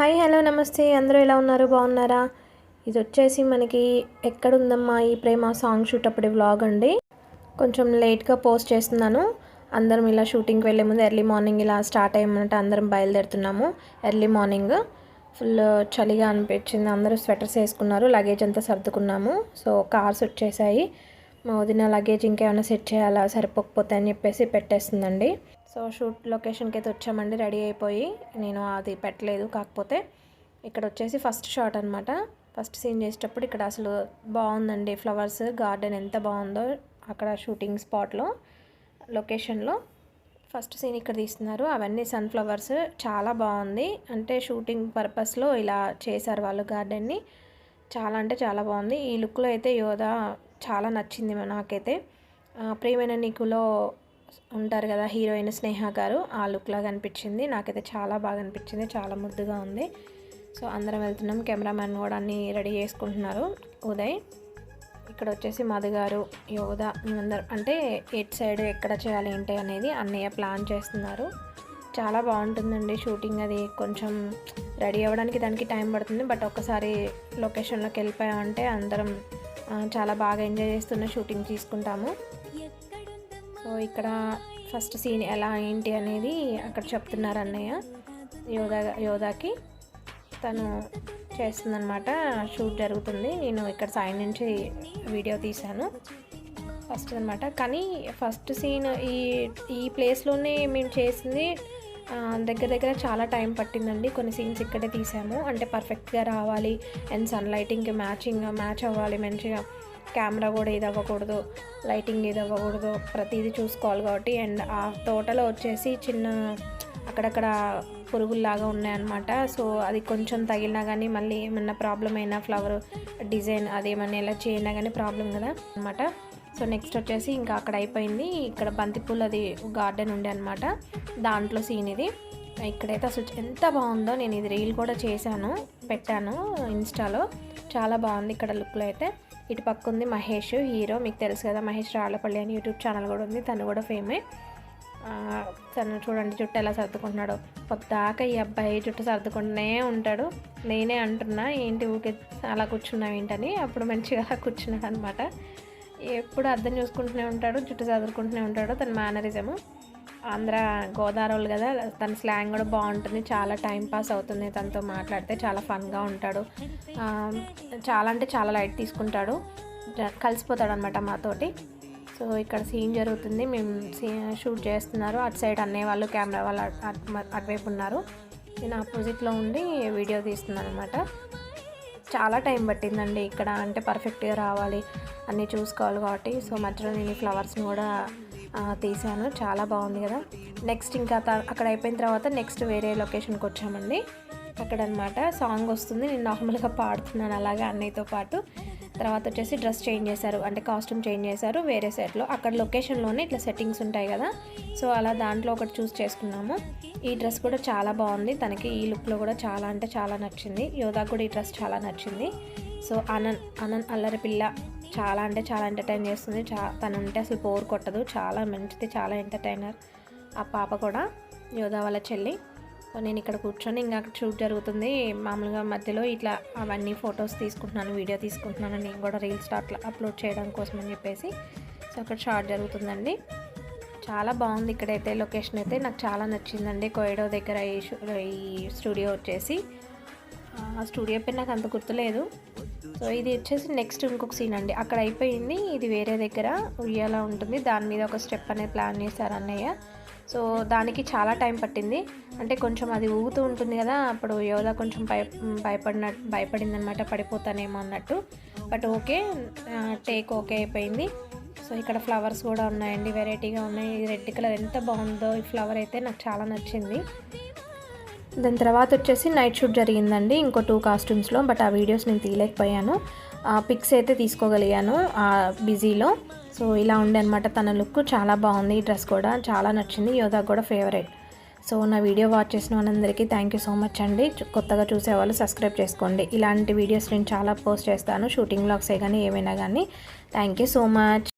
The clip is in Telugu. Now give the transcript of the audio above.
హాయ్ హలో నమస్తే. అందరూ ఎలా ఉన్నారు? బాగున్నారా? ఇది వచ్చేసి మనకి ఎక్కడుందమ్మా ఈ ప్రేమ సాంగ్ షూట్ అప్పుడు వ్లాగ్ అండి. కొంచెం లేట్గా పోస్ట్ చేస్తున్నాను. అందరం ఇలా షూటింగ్కి వెళ్ళే ముందు ఎర్లీ మార్నింగ్ ఇలా స్టార్ట్ అయ్యమంటే అందరం బయలుదేరుతున్నాము. ఎర్లీ మార్నింగ్ ఫుల్ చలిగా అనిపించింది. అందరూ స్వెటర్స్ వేసుకున్నారు లగేజ్ అంతా సర్దుకున్నాము. సో కార్స్ వచ్చేసాయి. మా వదిన లగేజ్ ఇంకేమైనా సెట్ చేయాలా? సరిపోకపోతే అని చెప్పేసి పెట్టేస్తుందండి. సో షూట్ లొకేషన్కి అయితే వచ్చామండి రెడీ అయిపోయి. నేను అది పెట్టలేదు కాకపోతే ఇక్కడ వచ్చేసి ఫస్ట్ షాట్ అనమాట ఫస్ట్ సీన్ చేసేటప్పుడు ఇక్కడ అసలు బాగుందండి ఫ్లవర్స్ గార్డెన్ ఎంత బాగుందో అక్కడ షూటింగ్ స్పాట్లో లొకేషన్లో. ఫస్ట్ సీన్ ఇక్కడ తీస్తున్నారు అవన్నీ సన్ఫ్లవర్స్ చాలా బాగుంది. అంటే షూటింగ్ పర్పస్లో ఇలా చేశారు వాళ్ళు గార్డెన్ని. చాలా అంటే చాలా బాగుంది. ఈ లుక్లో అయితే యోధ చాలా నచ్చింది నాకైతే. ప్రియమైన నీకులో ఉంటారు కదా హీరోయిన్ స్నేహ గారు ఆ లుక్ లాగా అనిపించింది నాకైతే చాలా బాగా అనిపించింది. చాలా ముద్దుగా ఉంది. సో అందరం వెళ్తున్నాం. కెమెరామ్యాన్ కూడా అన్ని రెడీ చేసుకుంటున్నారు. ఉదయ్ ఇక్కడ వచ్చేసి మధు గారు యోధ మేమందరం. అంటే ఎట్ సైడ్ ఎక్కడ చేయాలి ఏంటి అనేది అన్నయ్య ప్లాన్ చేస్తున్నారు. చాలా బాగుంటుందండి షూటింగ్ అది. కొంచెం రెడీ అవ్వడానికి దానికి టైం పడుతుంది. బట్ ఒక్కసారి లొకేషన్లోకి వెళ్ళిపోయామంటే అందరం చాలా బాగా ఎంజాయ్ చేస్తున్న షూటింగ్ తీసుకుంటాము. సో ఇక్కడ ఫస్ట్ సీన్ ఎలా ఏంటి అనేది అక్కడ చెప్తున్నారు అన్నయ్య. యోధా యోధాకి తను చేస్తుందన్నమాట షూట్ జరుగుతుంది. నేను ఇక్కడ సాయం నుంచి వీడియో తీశాను. ఫస్ట్ అనమాట కానీ ఫస్ట్ సీన్ ఈ ఈ ప్లేస్లోనే మేము చేసింది దగ్గర దగ్గర చాలా టైం పట్టిందండి. కొన్ని సీన్స్ ఇక్కడే తీసాము. అంటే పర్ఫెక్ట్గా రావాలి. అండ్ సన్ లైటింగ్కి మ్యాచింగ్ మ్యాచ్ అవ్వాలి. మంచిగా కెమెరా కూడా ఇది అవ్వకూడదు. లైటింగ్ ఇది అవ్వకూడదు. ప్రతిదీ చూసుకోవాలి కాబట్టి. అండ్ ఆ తోటలో వచ్చేసి చిన్న అక్కడక్కడ పురుగుల్లాగా ఉన్నాయన్నమాట. సో అది కొంచెం తగిలినా కానీ మళ్ళీ ఏమన్నా ప్రాబ్లం అయినా ఫ్లవర్ డిజైన్ అది ఏమన్నా ఎలా చేయినా కానీ ప్రాబ్లం కదా అనమాట సో నెక్స్ట్ వచ్చేసి ఇంకా అక్కడ అయిపోయింది. ఇక్కడ బంతిపూలు అది గార్డెన్ ఉండే అనమాట దాంట్లో సీన్ ఇది. ఇక్కడైతే అసలు ఎంత బాగుందో నేను ఇది రీల్ కూడా చేశాను పెట్టాను ఇన్స్టాలో. చాలా బాగుంది ఇక్కడ లుక్లో అయితే. ఇటు పక్క ఉంది మహేష్ హీరో. మీకు తెలుసు కదా మహేష్ రాళ్ళపల్లి అని యూట్యూబ్ ఛానల్ కూడా ఉంది. తను కూడా ఫేమే. తను చూడండి జుట్టు ఎలా సర్దుకుంటున్నాడు. పొద్దాక ఈ అబ్బాయి జుట్టు సర్దుకుంటూనే ఉంటాడు. నేనే అంటున్నా ఏంటి ఊకే అలా కూర్చున్నావు ఏంటని అప్పుడు మంచిగా అలా కూర్చున్నాడు అనమాట ఎప్పుడు అర్థం చూసుకుంటూనే ఉంటాడు జుట్టు చదువుకుంటూనే ఉంటాడు తన మేనరిజము. ఆంధ్ర గోదావరి కదా తన స్లాంగ్ కూడా బాగుంటుంది చాలా టైం పాస్ అవుతుంది తనతో మాట్లాడితే చాలా ఫన్గా ఉంటాడు. చాలా అంటే చాలా లైట్ తీసుకుంటాడు కలిసిపోతాడు అనమాట మాతోటి. సో ఇక్కడ సీన్ జరుగుతుంది మేము సీ షూట్ చేస్తున్నారు అటు సైడ్ అన్నయ్య వాళ్ళు కెమెరా వాళ్ళు అటు- అటువైపు ఉన్నారు. నేను ఆపోజిట్లో ఉండి వీడియో తీస్తున్నాను అనమాట చాలా టైం పట్టిందండి ఇక్కడ అంటే పర్ఫెక్ట్గా రావాలి అన్నీ చూసుకోవాలి కాబట్టి. సో మధ్యలో నేను ఈ ఫ్లవర్స్ని కూడా తీసాను. చాలా బాగుంది కదా. నెక్స్ట్ ఇంకా అక్కడ అయిపోయిన తర్వాత నెక్స్ట్ వేరే లొకేషన్కి వచ్చామండి. అక్కడ అనమాట సాంగ్ వస్తుంది. నేను నార్మల్గా పాడుతున్నాను అలాగే అన్నయ్యతో పాటు. తర్వాత వచ్చేసి డ్రెస్ చేంజ్ చేశారు. అంటే కాస్ట్యూమ్ చేంజ్ చేశారు వేరే సెట్లో. అక్కడ లొకేషన్లోనే ఇట్లా సెట్టింగ్స్ ఉంటాయి కదా. సో అలా దాంట్లో ఒకటి చూస్ చేసుకున్నాము. ఈ డ్రెస్ కూడా చాలా బాగుంది. తనకి ఈ లుక్లో కూడా చాలా అంటే చాలా నచ్చింది. యోధా కూడా ఈ డ్రెస్ చాలా నచ్చింది. సో అనన్ అనన్ అల్లరి పిల్ల చాలా అంటే చాలా ఎంటర్టైన్ చేస్తుంది. చా తను ఉంటే అసలు బోర్ కొట్టదు. చాలా మంచిది చాలా ఎంటర్టైనర్. ఆ పాప కూడా యోధా వాళ్ళ చెల్లి. సో నేను ఇక్కడ కూర్చొని ఇంకా అక్కడ షూట్ జరుగుతుంది. మామూలుగా మధ్యలో ఇట్లా అవన్నీ ఫొటోస్ తీసుకుంటున్నాను వీడియో తీసుకుంటున్నాను నేను కూడా రీల్స్ అట్లా అప్లోడ్ చేయడం కోసం అని చెప్పేసి సో అక్కడ షార్ట్ జరుగుతుందండి. చాలా బాగుంది ఇక్కడైతే లొకేషన్ అయితే. నాకు చాలా నచ్చిందండి కోయిడో దగ్గర ఈ ఈ స్టూడియో వచ్చేసి. ఆ స్టూడియో పేరు నాకు అంత గుర్తులేదు. సో ఇది వచ్చేసి నెక్స్ట్ ఇంకొక సీన్ అండి. అక్కడ అయిపోయింది. ఇది వేరే దగ్గర ఉయ్యాల ఉంటుంది. దాని మీద ఒక స్టెప్ అనేది ప్లాన్ చేశారు అన్నయ్య. సో దానికి చాలా టైం పట్టింది. అంటే కొంచెం అది ఊగుతూ ఉంటుంది కదా అప్పుడు యోధ కొంచెం భయ భయపడిన భయపడింది అనమాట పడిపోతానేమో అన్నట్టు. బట్ ఓకే టేక్ ఓకే అయిపోయింది. సో ఇక్కడ ఫ్లవర్స్ కూడా ఉన్నాయండి. వెరైటీగా ఉన్నాయి. రెడ్ కలర్ ఎంత బాగుందో ఈ ఫ్లవర్ అయితే నాకు చాలా నచ్చింది. దాని తర్వాత వచ్చేసి నైట్ షూట్ జరిగిందండి. ఇంకో టూ కాస్ట్యూమ్స్లో బట్ ఆ వీడియోస్ నేను తీయలేకపోయాను. ఆ పిక్స్ అయితే తీసుకోగలిగాను ఆ బిజీలో సో ఇలా ఉండే అనమాట తన లుక్ చాలా బాగుంది ఈ డ్రెస్ కూడా. చాలా నచ్చింది యోగా కూడా ఫేవరెట్ సో నా వీడియో వాచ్ చేసిన వాళ్ళందరికీ థ్యాంక్ యూ సో మచ్ అండి. కొత్తగా కొత్తగా చూసేవాళ్ళు సబ్స్క్రైబ్ చేసుకోండి. ఇలాంటి వీడియోస్ నేను చాలా పోస్ట్ చేస్తాను షూటింగ్ బ్లాగ్సే కానీ ఏమైనా కానీ థ్యాంక్ యూ సో మచ్